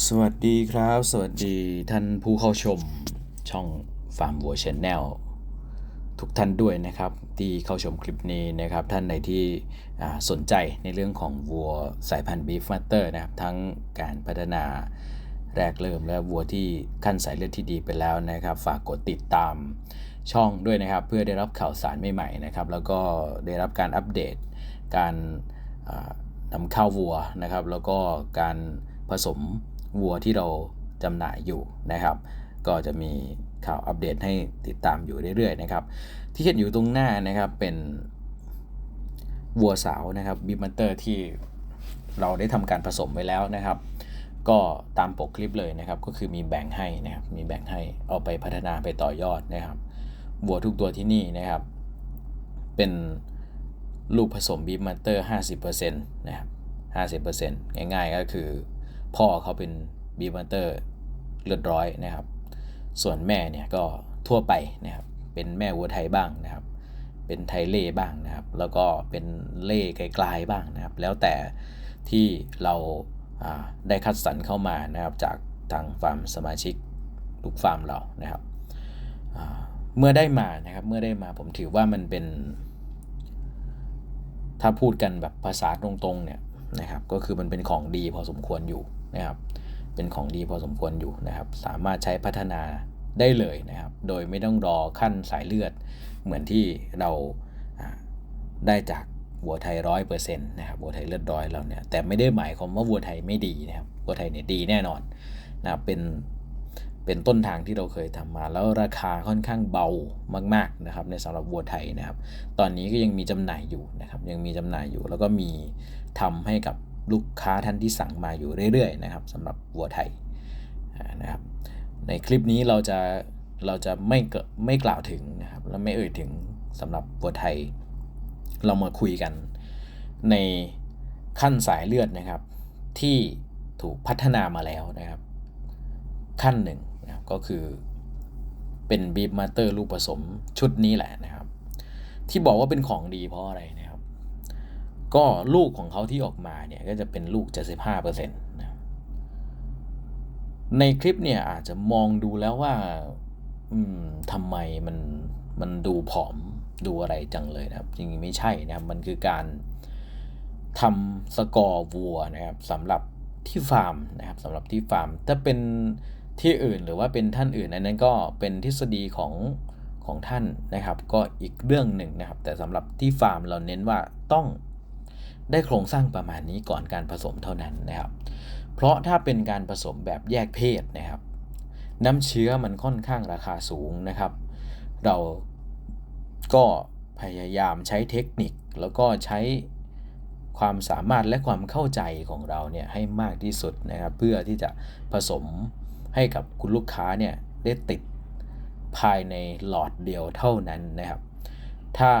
สวัสดีครับ สวัสดีท่านผู้เข้าชมช่องฟาร์มวัวชแนลทุกท่านด้วยนะครับที่เข้าชมคลิปนี้นะครับท่านใดที่สนใจในเรื่องของวัวสายพันธุ์บีฟมาสเตอร์นะครับทั้งการพัฒนาแรกเริ่มและวัวที่ขั้นสายเลือดที่ดีไปแล้วนะครับ ฝากกดติดตามช่องด้วยนะครับ เพื่อได้รับข่าวสารใหม่ๆนะครับแล้วก็ได้รับการอัปเดต การนำเข้าวัวนะครับ แล้วก็การผสม วัวที่เราจำหน่ายอยู่นะครับ ก็จะมีข่าวอัปเดตให้ติดตามอยู่เรื่อยๆนะครับ ที่เห็นอยู่ตรงหน้านะครับเป็นวัวสาวนะครับบิมันเตอร์ที่เราได้ทำการผสมไว้แล้วนะครับ ก็ตามปกคลิปเลยนะครับ ก็คือมีแบ่งให้นะครับมีแบ่งให้เอาไปพัฒนาไปต่อยอดนะครับวัวทุกตัวที่นี่นะครับ เป็นลูกผสมบีฟมาสเตอร์ 50%นะครับ 50%ง่ายๆก็คือ พ่อเขาเป็นบีฟมาสเตอร์เลือดร้อยนะครับ ส่วนแม่เนี่ยก็ทั่วไปนะครับ เป็นแม่วัวไทยบ้างนะครับ เป็นไทยเล่บ้างนะครับ แล้วก็เป็นเล่ไกลๆบ้างนะครับ แล้วแต่ที่เราได้คัดสรรเข้ามานะครับจากทางฟาร์มสมาชิกทุกฟาร์มเรานะครับเมื่อได้มานะครับ เมื่อได้มาผมถือว่ามันเป็น ถ้าพูดกันแบบภาษาตรงๆเนี่ยนะครับ ก็คือมันเป็นของดีพอสมควรอยู่ นะครับเป็นของดีพอสมควรอยู่นะครับ สามารถใช้พัฒนาได้เลยนะครับ โดยไม่ต้องรอขั้นสายเลือด เหมือนที่เราได้จากวัวไทยร้อยเปอร์เซ็นต์นะครับวัวไทยเลือดร้อยเราเนี่ยแต่ไม่ได้หมายความว่าวัวไทยไม่ดีนะครับวัวไทยเนี่ยดีแน่นอนนะครับเป็นเป็นต้นทางที่เราเคยทำมา แล้วราคาค่อนข้างเบามากๆนะครับในสำหรับวัวไทยนะครับ ตอนนี้ก็ยังมีจำหน่ายอยู่นะครับ ยังมีจำหน่ายอยู่ แล้วก็มีทำให้กับ ลูกค้าท่านที่สั่งมาอยู่เรื่อยๆนะครับสำหรับวัวไทยนะครับในคลิปนี้เราจะเราจะไม่เกดไม่กล่าวถึงนะครับและไม่เอ่ยถึงสำหรับวัวไทย เรามาคุยกันในขั้นสายเลือดนะครับ ที่ถูกพัฒนามาแล้วนะครับ ขั้นหนึ่งนะครับก็คือเป็นบีบมาเตอร์ลูกผสมชุดนี้แหละนะครับ ที่บอกว่าเป็นของดีเพราะอะไรนะ ก็ลูกของเขาที่ออกมาเนี่ยก็จะเป็นลูก 75%นะครับในคลิปเนี่ยอาจจะมองดูแล้วว่าทำไมมันมันดูผอมดูอะไรจังเลยนะครับ จริงๆไม่ใช่นะครับ มันคือการทำสกอร์วัวนะครับสำหรับที่ฟาร์มนะครับสำหรับที่ฟาร์ม ถ้าเป็นที่อื่นหรือว่าเป็นท่านอื่นอันนั้นก็เป็นทฤษฎีของของท่านนะครับ ก็อีกเรื่องหนึ่งนะครับ แต่สำหรับที่ฟาร์มเราเน้นว่าต้อง ได้โครงสร้างประมาณนี้ก่อนการผสมเท่านั้นนะครับ เพราะถ้าเป็นการผสมแบบแยกเพศนะครับ น้ำเชื้อมันค่อนข้างราคาสูงนะครับ เราก็พยายามใช้เทคนิคแล้วก็ใช้ความสามารถและความเข้าใจของเราเนี่ยให้มากที่สุดนะครับ เพื่อที่จะผสมให้กับคุณลูกค้าเนี่ยได้ติดภายในหลอดเดียวเท่านั้นนะครับ ถ้า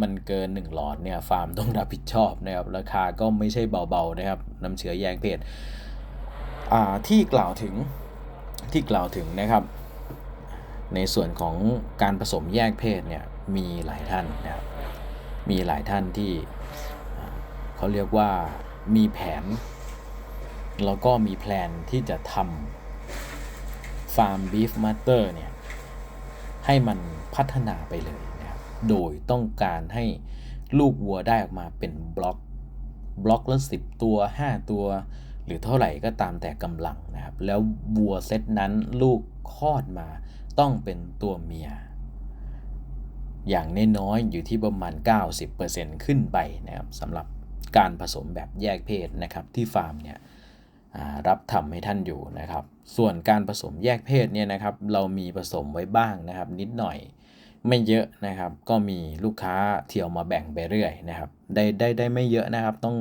มันเกิน 1 หลอดเนี่ยฟาร์มต้องรับผิดชอบนะครับ ราคาก็ไม่ใช่เบาๆนะครับน้ำเชื้อแยกเพศอ่าที่กล่าวถึงที่กล่าวถึงนะครับ ในส่วนของการผสมแยกเพศเนี่ยมีหลายท่านนะครับมีหลายท่านที่เขาเรียกว่ามีแผน แล้วก็มีแพลนที่จะทำฟาร์มบีฟมาสเตอร์เนี่ยให้มันพัฒนาไปเลย โดยต้องการให้ลูกวัวได้ออกมาเป็นบล็อก บล็อกละ10 ตัว 5 ตัว หรือเท่าไหร่ก็ตามแต่กำลังนะครับ แล้ววัวเซตนั้นลูกคลอดมาต้องเป็นตัวเมีย อย่างน้อยๆอยู่ที่ประมาณ 90%ขึ้นไปนะครับสำหรับการผสมแบบแยกเพศนะครับที่ฟาร์มเนี่ยรับทำให้ท่านอยู่นะครับ ส่วนการผสมแยกเพศเนี่ยนะครับ เรามีผสมไว้บ้างนะครับ นิดหน่อย ไม่เยอะนะครับ ก็มีลูกค้าเที่ยวมาแบ่งไปเรื่อยนะครับ ได้ได้ได้ไม่เยอะนะครับ ต้อง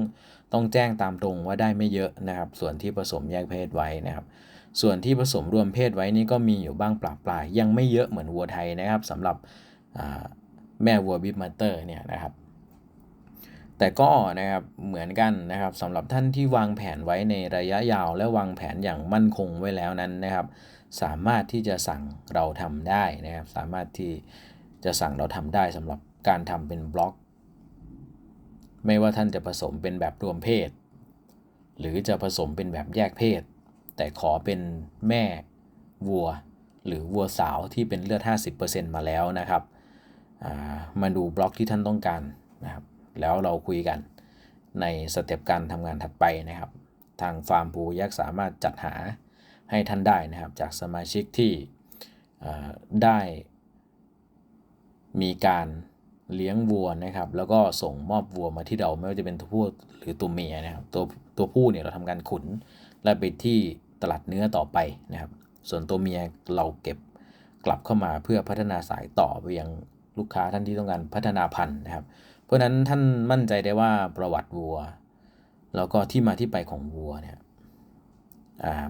ต้องแจ้งตามตรงว่าได้ไม่เยอะนะครับ ส่วนที่ผสมแยกเพศไว้นะครับ ส่วนที่ผสมรวมเพศไว้นี่ก็มีอยู่บ้างปลาปลายยังไม่เยอะเหมือนวัวไทยนะครับสำหรับแม่วัวบิฟมาเตอร์เนี่ยนะครับ แต่ก็นะครับเหมือนกันนะครับสำหรับท่านที่วางแผนไว้ในระยะยาว และวางแผนอย่างมั่นคงไว้แล้วนั้นนะครับ สามารถที่จะสั่งเราทำได้นะครับ สามารถที่จะสั่งเราทำได้สำหรับการทำเป็นบล็อก ไม่ว่าท่านจะผสมเป็นแบบรวมเพศ หรือจะผสมเป็นแบบแยกเพศ แต่ขอเป็นแม่วัว หรือวัวสาวที่เป็นเลือด 50%มาแล้วนะครับมาดูบล็อกที่ท่านต้องการนะครับ แล้วเราคุยกันในสเต็ปการทำงานถัดไปนะครับ ทางฟาร์มปูยักษ์สามารถจัดหาให้ท่านได้นะครับ จากสมาชิกที่ได้มีการเลี้ยงวัวนะครับ แล้วก็ส่งมอบวัวมาที่เราไม่ว่าจะเป็นตัวผู้หรือตัวเมียนะครับ ตัวตัวผู้เนี่ยเราทำการขุนและไปที่ตลาดเนื้อต่อไปนะครับ ส่วนตัวเมียเราเก็บกลับเข้ามาเพื่อพัฒนาสายต่อไปยังลูกค้าท่านที่ต้องการพัฒนาพันธุ์นะครับ เพราะนั้นท่านมั่นใจได้ว่าประวัติวัว แล้วก็ที่มาที่ไปของวัวเนี่ย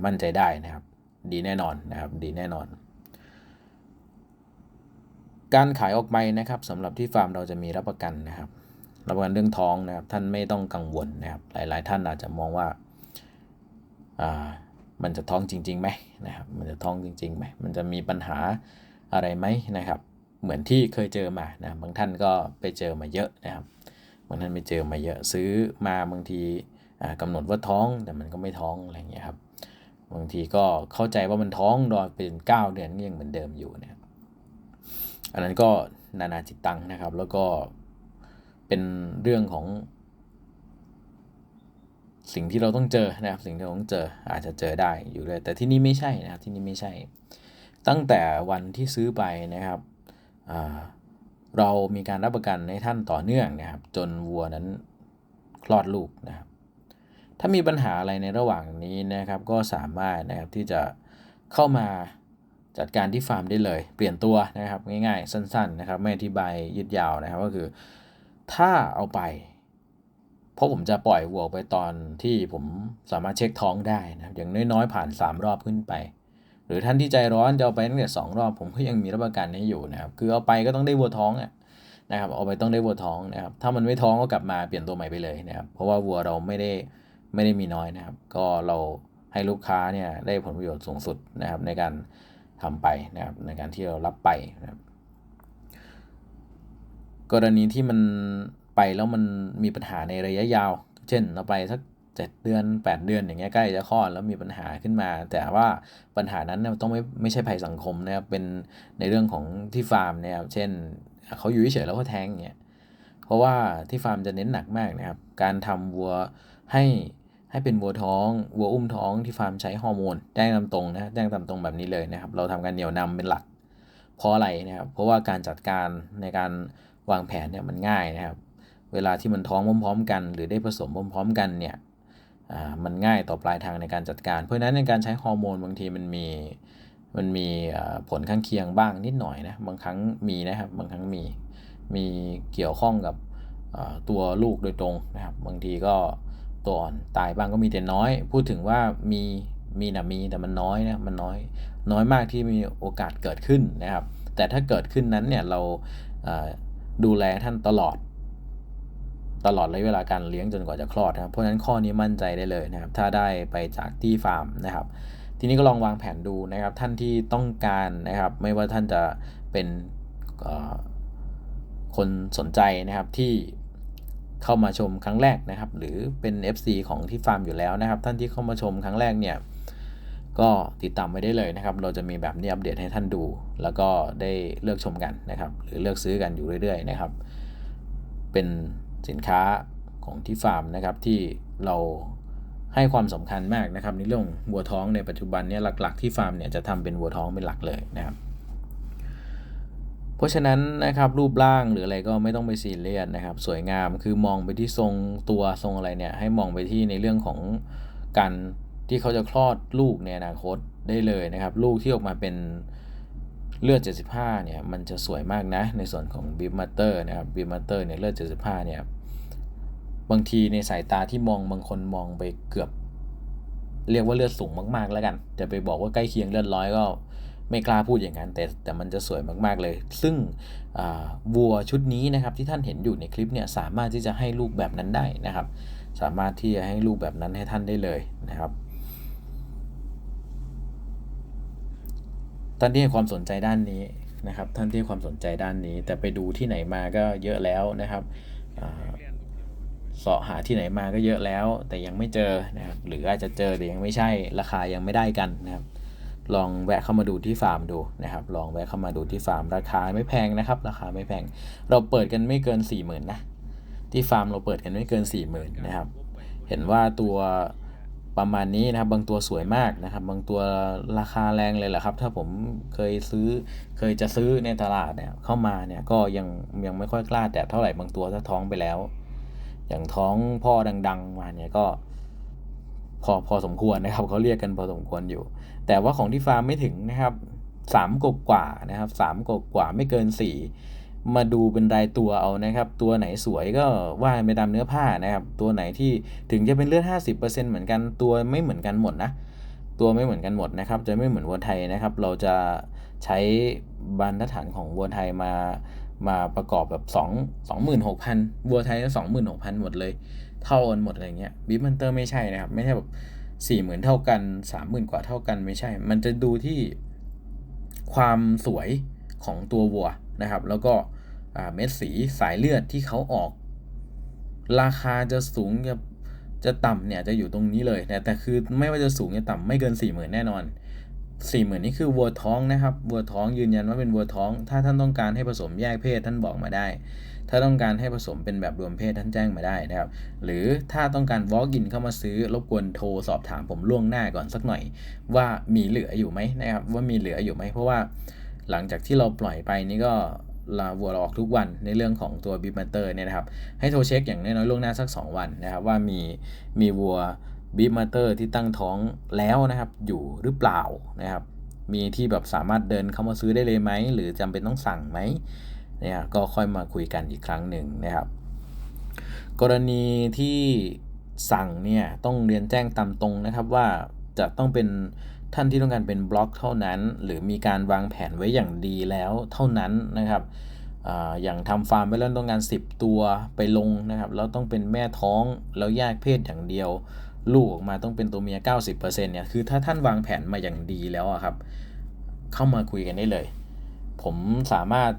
มั่นใจได้นะครับ ดีแน่นอนนะครับดีแน่นอน การขายออกไปนะครับสำหรับที่ฟาร์มเราจะมีรับประกันนะครับรับประกันเรื่องท้องนะครับ ท่านไม่ต้องกังวลนะครับ หลาย ๆ ท่านอาจจะมองว่ามันจะท้องจริงๆไหมนะครับ มันจะท้องจริงๆไหมมันจะมีปัญหาอะไรไหมนะครับ เหมือนที่เคยเจอมานะบางท่านก็ไปเจอมาเยอะนะครับบางท่านไปเจอมาเยอะซื้อมาบางทีกำหนดว่าท้องแต่มันก็ไม่ท้องอะไรเงี้ยครับบางทีก็เข้าใจว่ามันท้องรอเป็น9เดือนก็ยังเหมือนเดิมอยู่นะครับอันนั้นก็นานาจิตตังนะครับ แล้วก็เป็นเรื่องของ สิ่งที่เราต้องเจอนะครับสิ่งที่เราต้องเจออาจจะเจอได้อยู่เลยแต่ที่นี่ไม่ใช่นะครับที่นี่ไม่ใช่ ตั้งแต่วันที่ซื้อไปนะครับ เรามีการรับประกันในท่านต่อเนื่องนะครับ จนวัวนั้นคลอดลูกนะครับ ถ้ามีปัญหาอะไรในระหว่างนี้นะครับ ก็สามารถนะครับที่จะเข้ามาจัดการที่ฟาร์มได้เลย เปลี่ยนตัวนะครับง่ายๆ สั้น ๆ นะครับ ไม่อธิบายยืดยาวนะครับ ก็คือถ้าเอาไป เพราะผมจะปล่อยวัวไปตอนที่ผมสามารถเช็คท้องได้นะครับ อย่างน้อยๆผ่าน 3 รอบขึ้นไป หรือท่านที่ใจร้อนจะเอาไปตั้งแต่2รอบผมก็ยังมีรับประกันนี้อยู่นะครับคือเอาไปก็ต้องได้วัวท้องอะนะครับเอาไปต้องได้วัวท้องนะครับถ้ามันไม่ท้องก็กลับมาเปลี่ยนตัวใหม่ไปเลยนะครับเพราะว่าวัวเราไม่ได้ไม่ได้มีน้อยนะครับ ก็เราให้ลูกค้าเนี่ยได้ผลประโยชน์สูงสุดนะครับในการทำไปนะครับในการที่เรารับไปนะครับกรณีที่มันไปแล้วมันมีปัญหาในระยะยาว เช่นเราไปสัก เจ็ดเดือน 8 เดือนอย่างเงี้ยใกล้จะคลอดแล้วมีปัญหาขึ้นมา แต่ว่าปัญหานั้นต้องไม่ไม่ใช่ภัยสังคมนะครับเป็นในเรื่องของที่ฟาร์มนะครับเช่นเขาอยู่เฉยแล้วก็แท้งเงี้ยเพราะว่าที่ฟาร์มจะเน้นหนักมากนะครับการทำวัวให้ให้เป็นวัวท้องวัวอุ้มท้องที่ฟาร์มใช้ฮอร์โมนแจ้งตามตรงนะแจ้งตามตรงแบบนี้เลยนะครับ เราทำการเหนี่ยวนำเป็นหลักเพราะอะไรนะครับ เพราะว่าการจัดการในการวางแผนเนี่ยมันง่ายนะครับ เวลาที่มันท้องพร้อม ๆ กัน หรือได้ผสมพร้อม ๆ กันเนี่ย มันง่ายต่อปลายทางในการจัดการ เพราะฉะนั้นในการใช้ฮอร์โมนบางทีมันมีมันมีผลข้างเคียงบ้างนิดหน่อยนะบางครั้งมีนะครับบางครั้งมีมีเกี่ยวข้องกับตัวลูกโดยตรงนะครับ บางทีก็ตัวอ่อนตายบ้างก็มีแต่น้อย พูดถึงว่ามีมีนะมีแต่มันน้อยนะมันน้อย น้อยมากที่มีโอกาสเกิดขึ้นนะครับ แต่ถ้าเกิดขึ้นนั้นเนี่ยเราดูแลท่านตลอด ตลอดระยะเวลาการเลี้ยงจนกว่าจะคลอดนะครับเพราะฉะนั้นข้อนี้มั่นใจได้เลยนะครับ ถ้าได้ไปจากที่ฟาร์มนะครับ ทีนี้ก็ลองวางแผนดูนะครับ ท่านที่ต้องการนะครับ ไม่ว่าท่านจะเป็นคนสนใจนะครับที่เข้ามาชมครั้งแรกนะครับ หรือเป็น FC ของที่ฟาร์มอยู่แล้วนะครับ ท่านที่เข้ามาชมครั้งแรกเนี่ยก็ติดตามไว้ได้เลยนะครับ เราจะมีแบบนี้อัปเดตให้ท่านดู แล้วก็ได้เลือกชมกันนะครับ หรือเลือกซื้อกันอยู่เรื่อย ๆ นะครับ เป็น สินค้าของที่ฟาร์มนะครับที่เราให้ความสำคัญมากนะครับในเรื่องวัวท้องในปัจจุบันเนี่ยหลัก ๆ ที่ฟาร์มเนี่ยจะทำเป็นวัวท้องเป็นหลักเลยนะครับ เพราะฉะนั้นนะครับรูปร่างหรืออะไรก็ไม่ต้องไปซีเรียสนะครับ สวยงามคือมองไปที่ทรงตัวทรงอะไรเนี่ยให้มองไปที่ในเรื่องของการที่เขาจะคลอดลูกในอนาคตได้เลยนะครับ ลูกที่ออกมาเป็น เลือด 75 เนี่ย มันจะสวยมากนะ ในส่วนของบิมมาเตอร์นะครับบิมมาเตอร์เนี่ย เลือด 75 เนี่ย บางทีในสายตาที่มองบางคนมองไปเกือบ เรียกว่าเลือดสูงมากๆแล้วกัน จะไปบอกว่าใกล้เคียงเลือดร้อยก็ไม่กล้าพูดอย่างนั้น แต่แต่มันจะสวยมากๆเลย ซึ่งวัวชุดนี้นะครับที่ท่านเห็นอยู่ในคลิปเนี่ยสามารถที่จะให้ลูกแบบนั้นได้นะครับ สามารถที่จะให้ลูกแบบนั้นให้ท่านได้เลยนะครับ ท่านที่ให้ความสนใจด้านนี้นะครับ ท่านที่ให้ความสนใจด้านนี้ แต่ไปดูที่ไหนมาก็เยอะแล้วนะครับเสาะหาที่ไหนมาก็เยอะแล้ว แต่ยังไม่เจอนะครับหรืออาจจะเจอแต่ยังไม่ใช่ราคายังไม่ได้กันนะครับ ลองแวะเข้ามาดูที่ฟาร์มดูนะครับ ลองแวะเข้ามาดูที่ฟาร์มราคาไม่แพงนะครับ ราคาไม่แพง เราเปิดกันไม่เกิน4 0,000นนะที่ฟาร์มเราเปิดกันไม่เกิน4 0,000นะครับ เห็นว่าตัว ประมาณนี้นะครับบางตัวสวยมากนะครับ บางตัวราคาแรงเลยแหละครับ ถ้าผมเคยซื้อเคยจะซื้อในตลาดเนี่ยเข้ามาเนี่ยก็ยังยังไม่ค่อยกล้าแต่เท่าไหร่บางตัวถ้าท้องไปแล้ว อย่างท้องพ่อดัง ๆ มาเนี่ยก็ พอพอสมควรนะครับเขาเรียกกันพอสมควรอยู่ แต่ว่าของที่ฟาร์มไม่ถึงนะครับสามกกว่านะครับสามกกว่าไม่เกินสี่ มาดูเป็นรายตัวเอานะครับ ตัวไหนสวยก็ว่าไปตามเนื้อผ้านะครับ ตัวไหนที่ถึงจะเป็นเลือด 50%เหมือนกันตัวไม่เหมือนกันหมดนะตัวไม่เหมือนกันหมดนะครับ จะไม่เหมือนวัวไทยนะครับ เราจะใช้บรรทัดฐานของวัวไทยมามาประกอบแบบ 2 26,000วัวไทยก็26,000 หมดเลย เท่ากันหมดอะไรเงี้ยบิ๊มันเตอร์ไม่ใช่นะครับ ไม่ใช่แบบสี่หมื่นเท่ากันสามหมื่นกว่าเท่ากันไม่ใช่ มันจะดูที่ความสวยของตัววัว นะครับ แล้วก็เม็ดสีสายเลือดที่เขาออก ราคาจะสูงจะจะต่ำเนี่ยจะอยู่ตรงนี้เลยแต่แต่คือไม่ว่าจะสูงจะต่ำไม่เกินสี่หมื่นแน่นอนสี่หมื่นนี่คือวัวท้องนะครับวัวท้องยืนยันว่าเป็นวัวท้อง ถ้าท่านต้องการให้ผสมแยกเพศท่านบอกมาได้ ถ้าต้องการให้ผสมเป็นแบบรวมเพศท่านแจ้งมาได้นะครับ หรือถ้าต้องการ walk in เข้ามาซื้อรบกวนโทรสอบถามผมล่วงหน้าก่อนสักหน่อย ว่ามีเหลืออยู่ไหมนะครับว่ามีเหลืออยู่ไหมเพราะว่า หลังจากที่เราปล่อยไปนี่ก็ลาวัวเราออกทุกวันในเรื่องของตัวบิบันเตอร์เนี่ยนะครับ ให้โทรเช็คอย่างน้อยๆล่วงหน้าสัก 2 วันนะครับ ว่ามีมีวัวบิบันเตอร์ที่ตั้งท้องแล้วนะครับ อยู่หรือเปล่านะครับ มีที่แบบสามารถเดินเข้ามาซื้อได้เลยไหม หรือจำเป็นต้องสั่งไหมเนี่ยก็ค่อยมาคุยกันอีกครั้งหนึ่งนะครับ กรณีที่สั่งเนี่ยต้องเรียนแจ้งตามตรงนะครับว่าจะต้องเป็น ท่านที่ต้องการเป็นบล็อกเท่านั้น หรือมีการวางแผนไว้อย่างดีแล้วเท่านั้นนะครับออย่างทำฟาร์มไปแล้วต้องการ 10 ตัวไปลงนะครับแล้วต้องเป็นแม่ท้องแล้วแยกเพศอย่างเดียว ลูกออกมาต้องเป็นตัวเมีย 90%เนี่ยคือถ้าท่านวางแผนมาอย่างดีแล้วครับ เข้ามาคุยกันได้เลย ผมสามารถ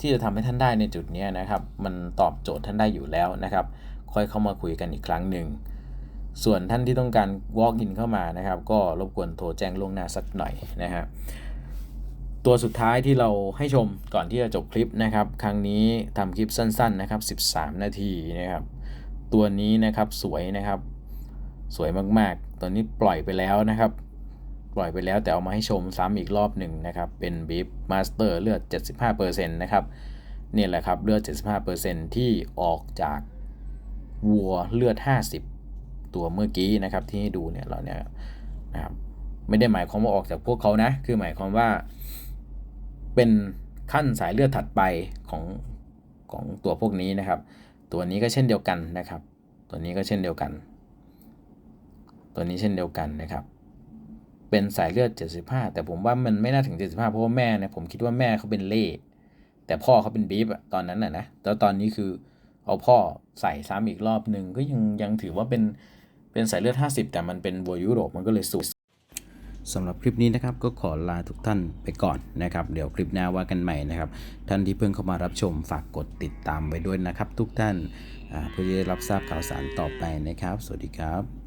ที่จะทำให้ท่านได้ในจุดนี้นะครับ มันตอบโจทย์ท่านได้อยู่แล้วนะครับ ค่อยเข้ามาคุยกันอีกครั้งหนึ่ง ส่วนท่านที่ต้องการ walk in เข้ามานะครับ ก็รบกวนโทรแจ้งล่วงหน้าสักหน่อยนะฮะตัวสุดท้ายที่เราให้ชมก่อนที่จะจบคลิปนะครับ ครั้งนี้ทำคลิปสั้นๆนะครับ 13 นาทีนะครับ ตัวนี้นะครับสวยนะครับ สวยมากๆตอนนี้ปล่อยไปแล้วนะครับ ปล่อยไปแล้วแต่เอามาให้ชมซ้ำอีกรอบหนึ่งนะครับ เป็นบีฟมาสเตอร์เลือด 75%นะครับนี่แหละครับเลือด 75%ที่ออกจากวัวเลือด 50 ตัวเมื่อกี้นะครับที่ให้ดูเนี่ยเราเนี่ยนะครับไม่ได้หมายความว่าออกจากพวกเขานะ คือหมายความว่า เป็นขั้นสายเลือดถัดไปของของตัวพวกนี้นะครับ ตัวนี้ก็เช่นเดียวกันนะครับ ตัวนี้ก็เช่นเดียวกัน ตัวนี้เช่นเดียวกันนะครับ เป็นสายเลือด 75 แต่ผมว่ามันไม่น่าถึง 75 เพราะว่าแม่เนี่ยผมคิดว่าแม่เขาเป็นเล่แต่พ่อเขาเป็นบีฟอะตอนนั้นน่ะนะแล้วตอนนี้คือเอาพ่อใส่ซ้ำอีกรอบหนึ่งก็ยังยังถือว่าเป็น เป็นสายเลือด 50 แต่มันเป็นวัวยุโรปมันก็เลยสูงสำหรับคลิปนี้นะครับก็ขอลาทุกท่านไปก่อนนะครับ เดี๋ยวคลิปหน้าว่ากันใหม่นะครับ ท่านที่เพิ่งเข้ามารับชมฝากกดติดตามไว้ด้วยนะครับ ทุกท่านเพื่อจะได้รับทราบข่าวสารต่อไปนะครับ สวัสดีครับ